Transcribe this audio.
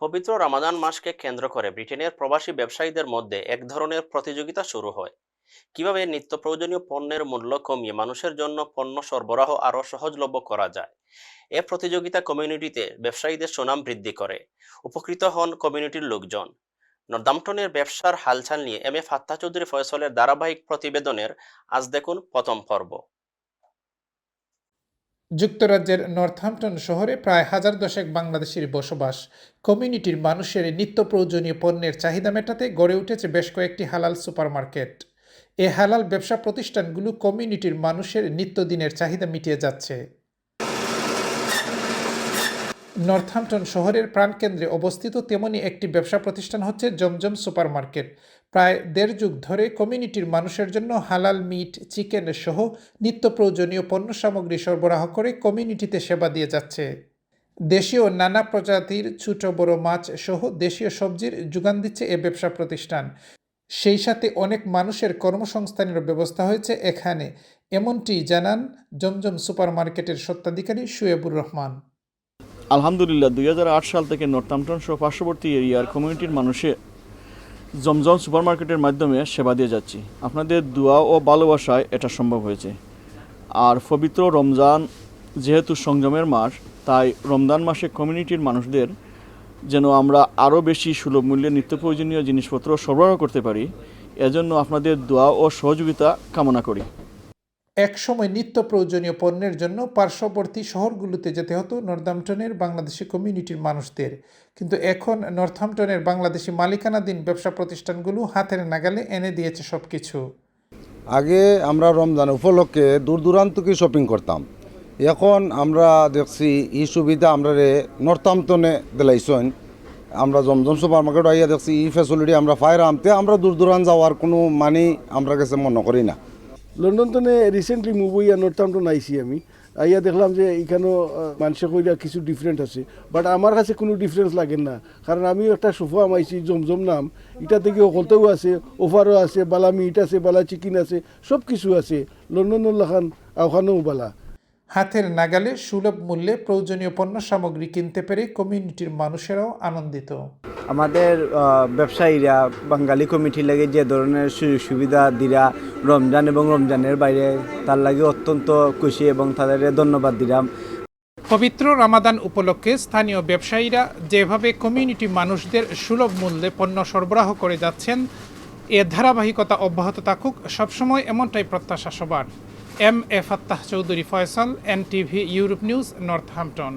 পবিত্র রামাদান মাসকে কেন্দ্র করে ব্রিটেনের প্রবাসী ব্যবসায়ীদের মধ্যে এক ধরনের প্রতিযোগিতা শুরু হয়। কীভাবে নিত্য প্রয়োজনীয় পণ্যের মূল্য কমিয়ে মানুষের জন্য পণ্য সরবরাহ আরও সহজলভ্য করা যায়? এ প্রতিযোগিতা কমিউনিটিতে ব্যবসায়ীদের সুনাম বৃদ্ধি করে। উপকৃত হন কমিউনিটির লোকজন। নর্দাম্পটনের ব্যবসার হালচাল নিয়ে এম এ ফাত্তা চৌধুরী ফয়সলের ধারাবাহিক প্রতিবেদনের আজ দেখুন প্রথম পর্ব। যুক্তরাজ্যের নর্থহ্যাম্পটন শহরে প্রায় হাজার দশেক বাংলাদেশের বসবাস। কমিউনিটির মানুষের নিত্য প্রয়োজনীয় পণ্যের চাহিদা মেটাতে গড়ে উঠেছে বেশ কয়েকটি হালাল সুপারমার্কেট। এ হালাল ব্যবসা প্রতিষ্ঠানগুলো কমিউনিটির মানুষের নিত্যদিনের চাহিদা মিটিয়ে যাচ্ছে। নর্থহ্যাম্পটন শহরের প্রাণকেন্দ্রে অবস্থিত তেমনি একটি ব্যবসা প্রতিষ্ঠান হচ্ছে জমজম সুপারমার্কেট। প্রায় দেড় যুগ ধরে কমিউনিটির মানুষের জন্য হালাল মিট, চিকেন সহ নিত্য প্রয়োজনীয় পণ্য সামগ্রী সরবরাহ করে কমিউনিটিতে সেবা দিয়ে যাচ্ছে। দেশীয় নানা প্রজাতির ছোট, বড় মাছ সহ দেশীয় সবজির যোগান দিচ্ছে এ ব্যবসা প্রতিষ্ঠান। সেই সাথে অনেক মানুষের কর্মসংস্থানের ব্যবস্থা হয়েছে এখানে। এমনটি জানান জমজম সুপারমার্কেটের স্বত্বাধিকারী শুয়েবুর রহমান। আলহামদুলিল্লাহ, দুই হাজার আট সাল থেকে নর্থাম্পটন সহ পার্শ্ববর্তী এরিয়ার কমিউনিটির মানুষে জমজম সুপারমার্কেটের মাধ্যমে সেবা দিয়ে যাচ্ছি। আপনাদের দোয়া ও ভালোবাসায় এটা সম্ভব হয়েছে। আর পবিত্র রমজান যেহেতু সংযমের মাস, তাই রমজান মাসে কমিউনিটির মানুষদের যেন আমরা আরও বেশি সুলভ মূল্যে নিত্য প্রয়োজনীয় জিনিসপত্র সরবরাহ করতে পারি, এজন্য আপনাদের দোয়া ও সহযোগিতা কামনা করি। একসময় নিত্য প্রয়োজনীয় পণ্যের জন্য পার্শ্ববর্তী শহরগুলোতে যেতে হতো নর্থাম্পটনের বাংলাদেশি কমিউনিটির মানুষদের। কিন্তু এখন নর্থাম্পটনের বাংলাদেশি মালিকানাধীন ব্যবসা প্রতিষ্ঠানগুলো হাতের নাগালে এনে দিয়েছে সব কিছু আগে আমরা রমজান উপলক্ষে দূর দূরান্তকে শপিং করতাম। এখন আমরা দেখছি এই সুবিধা আমরা রে নর্থাম্পটনে দিলাইছেন। আমরা জমজম সুপার মার্কেট আইয়া দেখছি এই ফ্যাসিলিটি আমরা ফায়ার আনতে আমরা দূর দূরান্ত যাওয়ার কোনো মানে আমরা কাছে মনে করি না। লন্ডন তো রিসেন্টলি মুভ হইয়া নর্থাম্পটন আইসি আমি। আইয়া দেখলাম যে এখানেও মানুষে কইরা কিছু ডিফারেন্ট আছে। বাট আমার কাছে কোনো ডিফারেন্স লাগে না। কারণ আমি একটা সোফা আমাইছি জমজম নাম। এটা থেকে অকলতেও আছে ওফারও আছে বালা মিট আছে, বালা চিকেন আছে সব কিছু আছে। লন্ডন লাখান আওখানেও বালা। হাতের নাগালে সুলভ মূল্যে প্রয়োজনীয় পণ্য সামগ্রী কিনতে পেরে কমিউনিটির মানুষেরাও আনন্দিত। আমাদের ব্যবসায়ীরা বাঙালি কমিটি লাগে যে ধরনের সুযোগ সুবিধা দিরা রমজান এবং রমজানের বাইরে তার লাগে অত্যন্ত খুশি এবং তাদের ধন্যবাদ দিলাম পবিত্র রামাদান উপলক্ষে স্থানীয় ব্যবসায়ীরা যেভাবে কমিউনিটি মানুষদের সুলভ মূল্যে পণ্য সরবরাহ করে যাচ্ছেন এ ধারাবাহিকতা অব্যাহত থাকুক সবসময় এমনটাই প্রত্যাশা সবার। M A Fattah Chowdhury Faisal N TV Europe news Northampton